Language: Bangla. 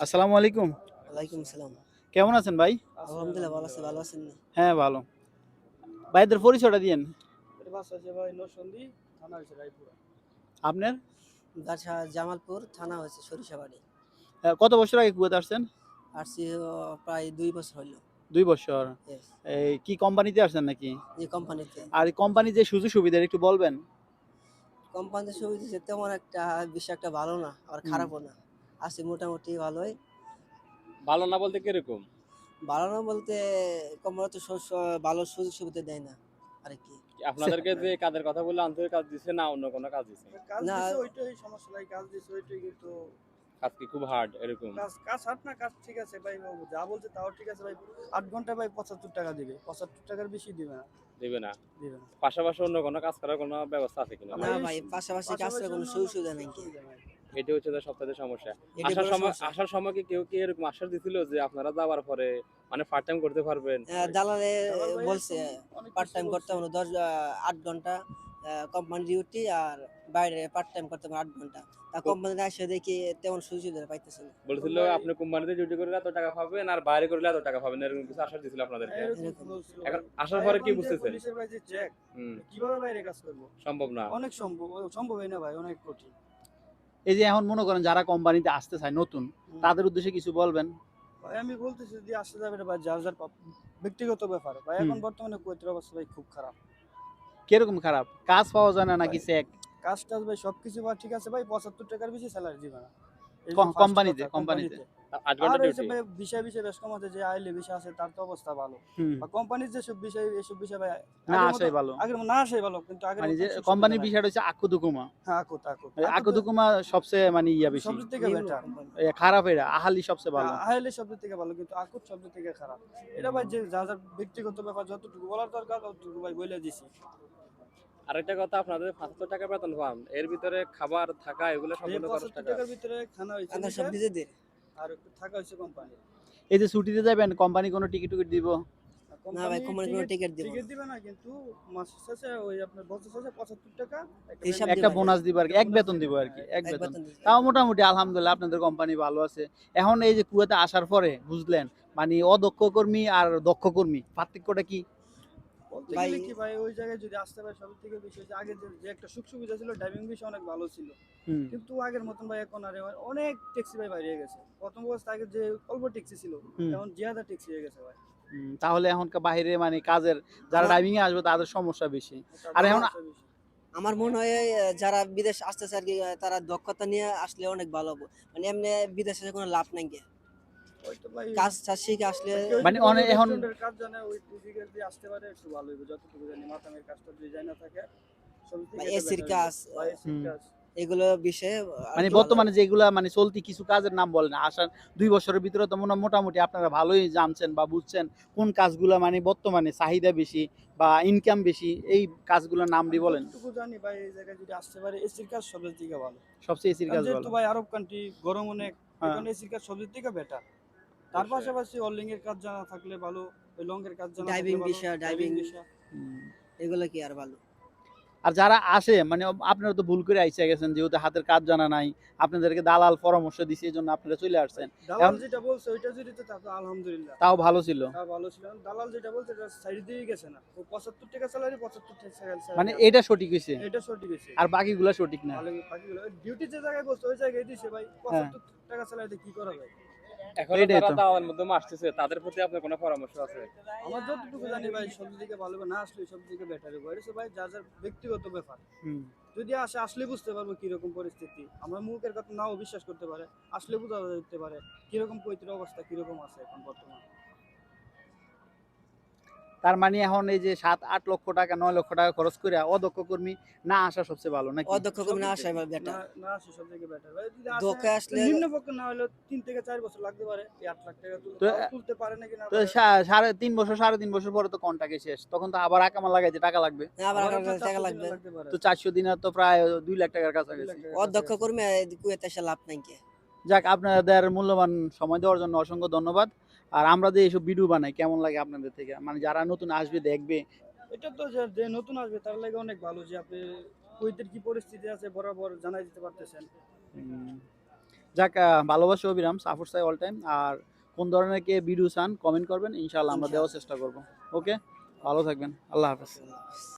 আসসালামু আলাইকুম। ওয়ালাইকুম সালাম। কেমন আছেন ভাই? আলহামদুলিল্লাহ ভালো আছি ভালো আছেন? হ্যাঁ ভালো। ভাইদের পরিচয়টা দিয়েন। এটা বাসা আছে ভাই নরসন্দী থানা হয়েছে রায়পুরা। আপনার? বাসা জামালপুর থানা হয়েছে সরিষাবাড়ি। কত বছর আগে কুয়েতে আসছেন? আসছি ও, প্রায় দুই বছর হইল। দুই বছর? এই কি কোম্পানিতে আসছেন নাকি? এই কোম্পানিতে। আর কোম্পানি যে সুযোগ সুবিধা একটু বলবেন। কোম্পানিতে সুবিধা তেমন একটা বেশি একটা ভালো না আর খারাপও না। আছে মোটামুটি ভালোই। ভালো না বলতে কীরকম? ভালো না বলতে কোম্পানি তো ভালো সুযোগ সুবিধা দেয় না। আর কি? আপনাদেরকে যে কাজের কথা বললে আন্তরিক কাজ দিচ্ছে না অন্য কোনো কাজ কাজ না। ওইটাই সমস্যা নাই কাজ দিছে ওইটাই কিন্তু কাজ কি খুব হার্ড এরকম? কাজ কাজ হাট না কাজ ঠিক আছে ভাই যা বলছে তাও ঠিক আছে ভাই। আট ঘণ্টা ভাই পঁচাত্তর টাকা দিবে পঁচাত্তর টাকার বেশি দিবে না। দেবে না? দিবে না। পাশাপাশি অন্য কোনো কাজ করার কোনো ব্যবস্থা আছে কিনা? না ভাই, ভাই পাশাপাশি কাজ করার কোনো সুযোগ সুবিধা নেই কি? সুবিধা নাই। এটা হচ্ছে তার সবথেকে সমস্যা। আসার সময় আসার সময় কি কেউ কি এরকম আশ্বাস দিছিল যে আপনারা যাওয়ার পরে মানে পার্ট টাইম করতে পারবেন? দালালে বলছে পার্ট টাইম করতে হবে দশ আট ঘণ্টা কোম্পানি ডিউটি আর বাইরে পার্ট টাইম করতে হবে আট ঘণ্টা। তা কোম্পানিতে এসে দেখি তেমন সুযোগ সুবিধা পাইতেছে না। বলেছিল আপনি কোম্পানিতে ডিউটি করলে এত টাকা পাবেন আর বাইরে করলে এত টাকা পাবেন? এরকম কিছু আশ্বাস দিছিল আপনাদেরকে। এখন আসার পরে কি বুঝতেছেন? পুলিশের ভাই যে চেক কীভাবে বাইরে কাজ করব? সম্ভব না। অনেক সম্ভব সম্ভব হয় না ভাই অনেক কঠিন। এই যে এখন মনে করেন যারা কোম্পানিতে আসতে চায় নতুন তাদের উদ্দেশ্যে কিছু বলবেন? ভাই আমি বলতেছি যদি আসতে যাবে না ভাই যার যার ব্যক্তিগত ব্যাপার। ভাই এখন বর্তমানে কুয়েতের অবস্থা ভাই খুব খারাপ। কীরকম খারাপ? কাজ পাওয়া যায় না নাকি চেক কাজ টাজ ভাই সবকিছু ঠিক আছে ভাই পঁচাত্তর টাকার বেশি স্যালারি দিবে না। যে কোম্পানিতে, কোম্পানিতে। আর ঘণ্টা এই যে ডিউটি ভাই বিষয় বিষয় বেশ কম আছে যে আইলে বিষয় আছে তার তো অবস্থা ভালো। বা কোম্পানির যেসব বিষয় এসব বিষয় না আসাই ভালো। আগের না আসাই ভালো কিন্তু আগের মানে যে কোম্পানির বিষয়টা হচ্ছে আকুদুকুমা হ্যাঁ আকুত আকুত আকুদুকুমা সবচেয়ে মানে ইয়া বেশি। সব থেকে বেটার খারাপ এটা আহালি সবচেয়ে ভালো। আহলে শব্দ থেকে ভালো কিন্তু আকুত শব্দ থেকে খারাপ। এটা ভাই যে যা যার ব্যক্তিগত ব্যাপার যতটুকু বলার দরকার ততটুকু ভাই বলে দিছি। আরেকটা কথা আপনাদের পাঁচশো টাকা বেতন পান এর ভিতরে খাবার থাকা এগুলো সম্পূর্ণ খরচ টাকা টাকার ভিতরে খানা হয়েছে সব নিজেদের আর একটু থাকা হয়েছে কোম্পানি এই যে ছুটিতে যাবেন কোম্পানি কোনো টিকিট টিকিট দিব? না ভাই কোম্পানি কোনো টিকিট দিব টিকিট দিবে না কিন্তু মাস শেষে ওই আপনার বছর শেষে পঁচাত্তর টাকা একটা। বোনাস দিব আর কি এক বেতন দিব আর কি এক বেতন। তাও মোটামুটি আলহামদুলিল্লাহ আপনাদের কোম্পানি ভালো আছে। এখন এই যে কুয়াতে আসার পরে বুঝলেন মানে অদক্ষ কর্মী আর দক্ষ কর্মী পার্থক্যটা কি? বলতে গেলে কি ভাই ওই জায়গায় যদি আসতে পারে সব থেকে বেশি হচ্ছে আগে যে- একটা সুখ সুবিধা ছিল ড্রাইভিং বিষয় অনেক ভালো ছিল। কিন্তু আগের মতন ভাই এখন আর অনেক ট্যাক্সি ভাই বাইরে গেছে। প্রথম অবস্থা আগে যে অল্প ট্যাক্সি ছিল এখন জিয়াদা ট্যাক্সি হয়ে গেছে ভাই। তাহলে এখনকার বাইরে মানে কাজের যারা ড্রাইভিং এ আসবে তাদের সমস্যা বেশি। আর এখন আমার মনে হয় যারা বিদেশ আসতেছে আর কি তারা দক্ষতা নিয়ে আসলে অনেক ভালো হবে। মানে এমনি বিদেশে কোনো লাভ নাই গিয়ে কাজ শিখে আসলে মানে অনেক এখন- কাজ জানে ওই ফিজিক্যাল দিয়ে আসতে পারে একটু ভালো হবে। যতটুকু জানি মাথামের কাজটা যদি জানা থাকে সব থেকে বা এটা এসির কাজ, হবে। বা এসির হুম। কাজ এগুলো বিষয়ে মানে বর্তমানে যেগুলা মানে চলতি কিছু কাজের নাম বলেন আসার দুই বছরের ভিতরে তো মনে মোটামুটি আপনারা ভালোই জানছেন বা বুঝছেন কোন কাজগুলা মানে বর্তমানে চাহিদা বেশি বা ইনকাম বেশি এই কাজগুলোর নাম দিয়ে বলেন। যতটুকু জানি ভাই এই জায়গায় যদি আসতে পারে এসির কাজ সবের ভালো। সবচেয়ে এসির কাজ কারণ ভালো। ভাই আরব কান্ট্রি গরম অনেক। এখন এসির কাজ সবের বেটার তার পাশাপাশি অলিং এর কাজ জানা থাকলে ভালো ওই লং এর কাজ জানা ভালো, বিষয়, diving। বিষয়। এগুলো কি আর ভালো? আর যারা আসে মানে আপনারা তো ভুল করে আইসা গেছেন যেহেতু হাতের কাজ জানা নাই আপনাদেরকে দালাল পরামর্শ দিছে এই জন্য আপনারা চলে আসছেন। দালাল এখন- যেটা বলছে ওইটা যদি তো আলহামদুলিল্লাহ। তাও ভালো ছিল। তা ভালো ছিল। দালাল যেটা বলছে এটা সাইড দিয়ে গেছে না। ও পঁচাত্তর টাকা স্যালারি পঁচাত্তর টাকা salary মানে এটা সঠিক হয়েছে এটা সঠিক হয়েছে আর বাকিগুলা সঠিক না? বাকিগুলো ডিউটি যে জায়গায় বসছে ওই জায়গায় দিছে ভাই পঁচাত্তর টাকা স্যালারিতে কি করা যায়? এখন যারা দাওয়ার মধ্যে আসতেছে তাদের প্রতি আপনার কোনো পরামর্শ আছে? আমার যতটুকু জানি ভাই সব দিকে ভালো হবে, না আসলে সব দিকে বেটার হবে। এটা ভাই যার যার ব্যক্তিগত ব্যাপার। হুম। যদি আসে আসলে বুঝতে পারব কীরকম পরিস্থিতি। আমরা মুখের কথা নাও বিশ্বাস করতে পারে আসলে বোঝা যেতে পারে কীরকম পৈতৃক অবস্থা কীরকম আছে এখন বর্তমানে। তার মানে এখন এই যে সাত আট লক্ষ টাকা নয় লক্ষ টাকা খরচ করে অদক্ষ কর্মী না আসা সবচেয়ে ভালো নাকি? অদক্ষ কর্মী না আসাই বেটার না না আসে সব থেকে বেটার আসে আসলে- নিম্ন পক্ষে না হলে তিন থেকে চার বছর লাগতে পারে এই আট লাখ টাকা তুলতে তো- তুলতে পারে নাকি না তো সাড়ে তিন বছর সাড়ে তিন বছর পরে তো কন্টাকে শেষ। তখন তো আবার আকামা লাগাইতে টাকা লাগবে। আবার কাছে চারশো টাকা লাগবে। তো চারশো দিনে তো প্রায় দুই লাখ টাকার কাছাকাছি। লাখ টাকার অধ্যক্ষ কর্মী কুয়েতে এসে লাভ নাই কি। যাক আপনাদের মূল্যবান সময় দেওয়ার জন্য অসংখ্য ধন্যবাদ। আর আমরা যে এইসব ভিডিও বানাই কেমন লাগে আপনাদের থেকে? মানে যারা নতুন আসবে দেখবে? এটা তো যে- নতুন আসবে তার লাগে অনেক ভালো যে আপনি কুয়েতের কি পরিস্থিতি আছে বরাবর জানাই দিতে পারতেছেন। যাক ভালোবাসা অবিরাম সাফর সাই অল টাইম আর কোন ধরনের কে ভিডিও চান কমেন্ট করবেন ইনশাল্লাহ আমরা দেওয়ার চেষ্টা করব। ওকে ভালো থাকবেন আল্লাহ হাফেজ।